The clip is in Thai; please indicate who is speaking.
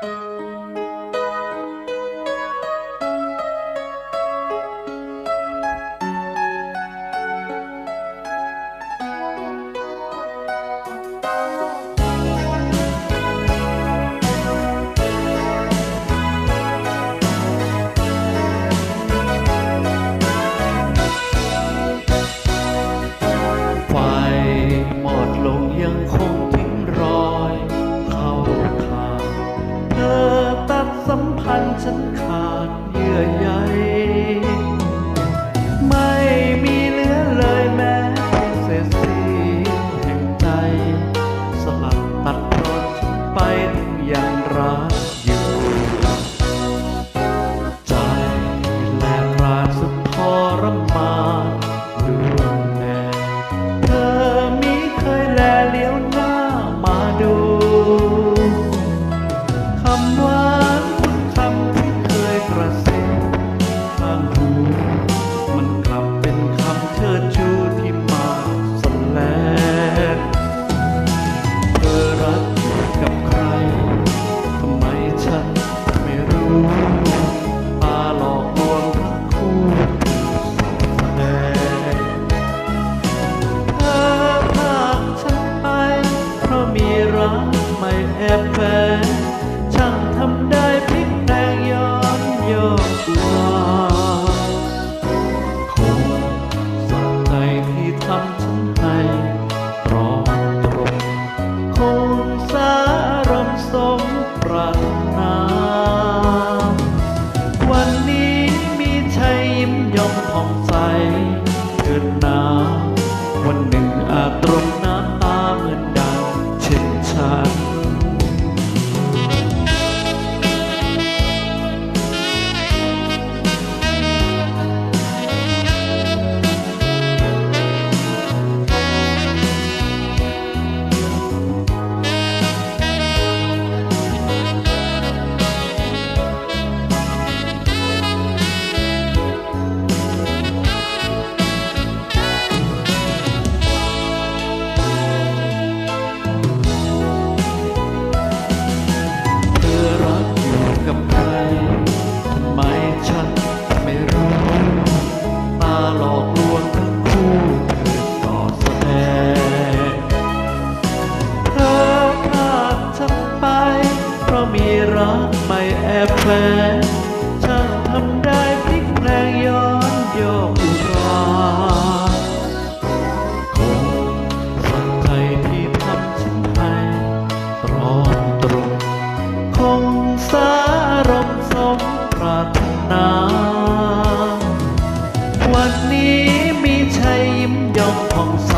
Speaker 1: Thank you. như vậy ผ่องใสเกินหนาววันหนึ่งอาจตรงน้ำตาเหมือนดังเช่นฉัน นช่ทำได้พลิงย้อนโยกอุาคงสักใจที่ทำฉันให้รอตรงคงสารมสมปรารถนา วันนี้มีชัยยิ้มย่องผ่องใส